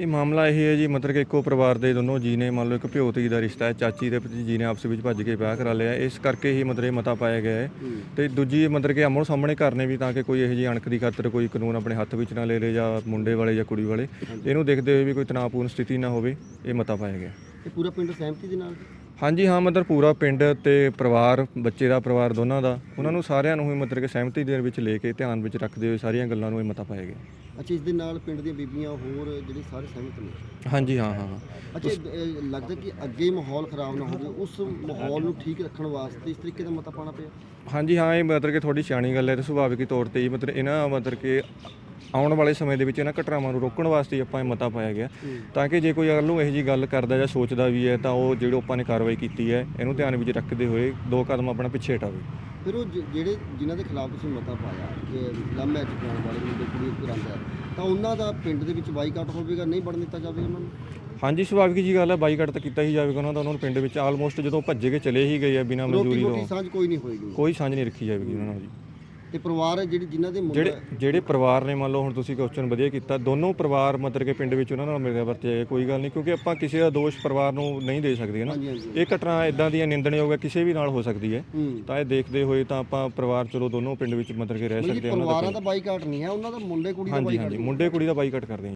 ਇਹ ਮਾਮਲਾ ਇਹ ਹੈ ਜੀ ਮਤਲਬ ਕਿ ਇੱਕੋ ਪਰਿਵਾਰ ਦੇ ਦੋਨੋਂ ਜੀ ਨੇ ਮੰਨ ਲਓ ਇੱਕ ਭਿਓ ਧੀ ਦਾ ਰਿਸ਼ਤਾ ਹੈ ਚਾਚੀ ਤੇ ਭਤੀਜੀ ਨੇ ਆਪਸ ਵਿੱਚ ਭੱਜ ਕੇ ਵਿਆਹ ਕਰਾ ਲਿਆ ਇਸ ਕਰਕੇ ਹੀ ਮਤਲਬ ਇਹ ਮਤਾ ਪਾਇਆ ਗਿਆ ਹੈ। ਤੇ ਦੂਜੀ ਮਤਲਬ ਕਿ ਆਮੋ ਸਾਹਮਣੇ ਕਰਨੇ ਵੀ ਤਾਂ ਕਿ ਕੋਈ ਇਹੋ ਜਿਹੀ ਅਣਖ ਦੀ ਖਾਤਰ ਕੋਈ ਕਾਨੂੰਨ ਆਪਣੇ ਹੱਥ ਵਿੱਚ ਨਾ ਲੈ ਲੇ ਜਾਂ ਮੁੰਡੇ ਵਾਲੇ ਜਾਂ ਕੁੜੀ ਵਾਲੇ। ਇਹਨੂੰ ਦੇਖਦੇ ਹੋਏ ਵੀ ਕੋਈ ਤਣਾਅਪੂਰਨ ਸਥਿਤੀ ਨਾ ਹੋਵੇ ਇਹ ਮਤਾ ਪਾਇਆ ਗਿਆ। ਤੇ ਪੂਰਾ ਪਿੰਡ ਸਹਿਮਤੀ ਦੇ ਨਾਲ? ਹਾਂਜੀ ਹਾਂ ਮਤਲਬ ਪੂਰਾ ਪਿੰਡ ਤੇ ਪਰਿਵਾਰ ਬੱਚੇ ਦਾ ਪਰਿਵਾਰ ਦੋਨਾਂ ਦਾ ਉਹਨਾਂ ਨੂੰ ਸਾਰਿਆਂ ਨੂੰ ਹੀ ਮਤਲਬ ਕਿ ਸਹਿਮਤੀ ਦੇ ਵਿੱਚ ਲੈ ਕੇ ਧਿਆਨ ਵਿੱਚ ਰੱਖਦੇ ਹੋਏ ਸਾਰੀਆਂ ਗੱਲਾਂ ਨੂੰ ਇਹ ਮਤਾ ਪਾਇਆ ਗਿਆ। ਅੱਛਾ ਇਸ ਦੇ ਨਾਲ ਪਿੰਡ ਦੀਆਂ ਬੀਬੀਆਂ ਹੋਰ ਜਿਹੜੇ ਸਾਰੇ ਸਹਿਮਤ ਨੇ? ਹਾਂਜੀ ਹਾਂ ਹਾਂ ਹਾਂ। ਅੱਛਾ ਇਹ, ਲੱਗਦਾ ਕਿ ਅੱਗੇ ਮਾਹੌਲ ਖਰਾਬ ਨਾ ਹੋ ਜਾਵੇ ਉਸ ਮਾਹੌਲ ਨੂੰ ਠੀਕ ਰੱਖਣ ਵਾਸਤੇ ਇਸ ਤਰੀਕੇ ਦਾ ਮਤਾ ਪਾਣਾ ਪਿਆ? ਹਾਂਜੀ ਹਾਂ ਇਹ ਮਤਲਬ ਕਿ ਥੋੜੀ ਸਿਆਣੀ ਗੱਲ ਹੈ ਤੇ ਸੁਭਾਵਿਕ ਹੀ ਤੌਰ ਤੇ ਹੀ ਮਤਲਬ ਇਹਨਾਂ ਮਤਲਬ ਕਿ ਆਉਣ ਵਾਲੇ ਸਮੇਂ ਦੇ ਵਿੱਚ ਇਹਨਾਂ ਘਟਨਾਵਾਂ ਨੂੰ ਰੋਕਣ ਵਾਸਤੇ ਆਪਾਂ ਇਹ ਮਤਾ ਪਾਇਆ ਗਿਆ। ਤਾਂ ਕਿ ਜੇ ਕੋਈ ਅਗਰ ਨੂੰ ਇਹੋ ਜੀ ਗੱਲ ਕਰਦਾ ਜਾਂ ਸੋਚਦਾ ਵੀ ਹੈ ਤਾਂ ਉਹ ਜਿਹੜੀ ਆਪਾਂ ਨੇ ਕਾਰਵਾਈ ਕੀਤੀ ਹੈ ਇਹਨੂੰ ਧਿਆਨ ਵਿੱਚ ਰੱਖਦੇ ਹੋਏ ਦੋ ਕਦਮ ਆਪਣਾ ਪਿੱਛੇ ਹਟਾਵੇ। ਫਿਰ ਉਹ ਜ- ਜਿਹੜੇ ਜਿਨ੍ਹਾਂ ਦੇ ਖਿਲਾਫ ਤੁਸੀਂ ਮਤਾ ਪਾਇਆ ਕਿ ਲੰਮ ਮੈਚ ਕਰਾਉਣ ਵਾਲੇ ਮੁੰਡੇ ਕੁੜੀ ਕਰਾਉਂਦਾ ਤਾਂ ਉਹਨਾਂ ਦਾ ਪਿੰਡ ਦੇ ਵਿੱਚ ਬਾਈਕਾਟ ਹੋਵੇਗਾ ਨਹੀਂ ਬਣ ਦਿੱਤਾ ਜਾਵੇਗਾ ਉਹਨਾਂ ਨੂੰ? ਹਾਂਜੀ ਸੁਭਾਵਿਕ ਜੀ ਗੱਲ ਹੈ ਬਾਈਕਾਟ ਤਾਂ ਕੀਤਾ ਹੀ ਜਾਵੇਗਾ ਉਹਨਾਂ ਦਾ ਉਹਨਾਂ ਨੂੰ ਪਿੰਡ ਵਿੱਚ ਆਲਮੋਸਟ ਜਦੋਂ ਭੱਜੇ ਕੇ ਚਲੇ ਹੀ ਗਏ ਆ ਬਿਨਾਂ ਮਨਜ਼ੂਰੀ ਰੋਟੀ ਤੋਂ ਸਾਂਝ ਕੋਈ ਨਹੀਂ ਹੋਏਗੀ। ਕੋਈ ਸਾਂਝ ਨਹੀਂ ਰੱਖੀ ਜਾਵੇਗੀ ਉਹਨਾਂ ਨਾਲ ਜੀ। ਤੇ ਪਰਿਵਾਰ ਹੈ ਜਿਹੜੀ ਜਿਨ੍ਹਾਂ ਦੇ ਮੁੰਡੇ ਜਿਹੜੇ ਜਿਹੜੇ ਪਰਿਵਾਰ ਨੇ ਮੰਨ ਲਓ ਹੁਣ ਤੁਸੀਂ ਕੁਐਸਚਨ ਵਧੀਆ ਕੀਤਾ ਦੋਨੋਂ ਪਰਿਵਾਰ ਮਤਲਬ ਕਿ ਪਿੰਡ ਵਿੱਚ ਉਹਨਾਂ ਨਾਲ ਮਿਲਿਆ ਵਰਤਿਆ ਗਿਆ ਕੋਈ ਗੱਲ ਨਹੀਂ ਕਿਉਂਕਿ ਆਪਾਂ ਕਿਸੇ ਦਾ ਦੋਸ਼ ਪਰਿਵਾਰ ਨੂੰ ਨਹੀਂ ਦੇ ਸਕਦੇ ਨਾ ਹਾਂਜੀ ਹਾਂਜੀ। ਇਹ ਘਟਨਾ ਇਦਾਂ ਦੀਆਂ ਨਿੰਦਣਯੋਗ ਹੈ ਕਿਸੇ ਵੀ ਨਾਲ ਹੋ ਸਕਦੀ ਹੈ। ਹੂੰ। ਤਾਂ ਇਹ ਦੇਖਦੇ ਹੋਏ ਤਾਂ ਆਪਾਂ ਪਰਿਵਾਰ ਚਲੋ ਦੋਨੋਂ ਪਿੰਡ ਵਿੱਚ ਮਤਲਬ ਕਿ ਰਹਿ ਮਤਲਬ ਸਕਦੇ ਹਾਂ ਉਹਨਾਂ ਪਰਿਵਾਰਾਂ ਦਾ ਦਾ ਬਾਈਕਾਟ ਨਹੀਂ ਹੈ ਉਹਨਾਂ ਦਾ ਮੁੰਡੇ ਕੁੜੀ ਦਾ ਹਾਂਜੀ ਬਾਈਕਾਟ ਹਾਂਜੀ ਮੁੰਡੇ ਕੁੜੀ ਦਾ ਬਾਈਕਾਟ ਕਰਦੇ ਹਾਂ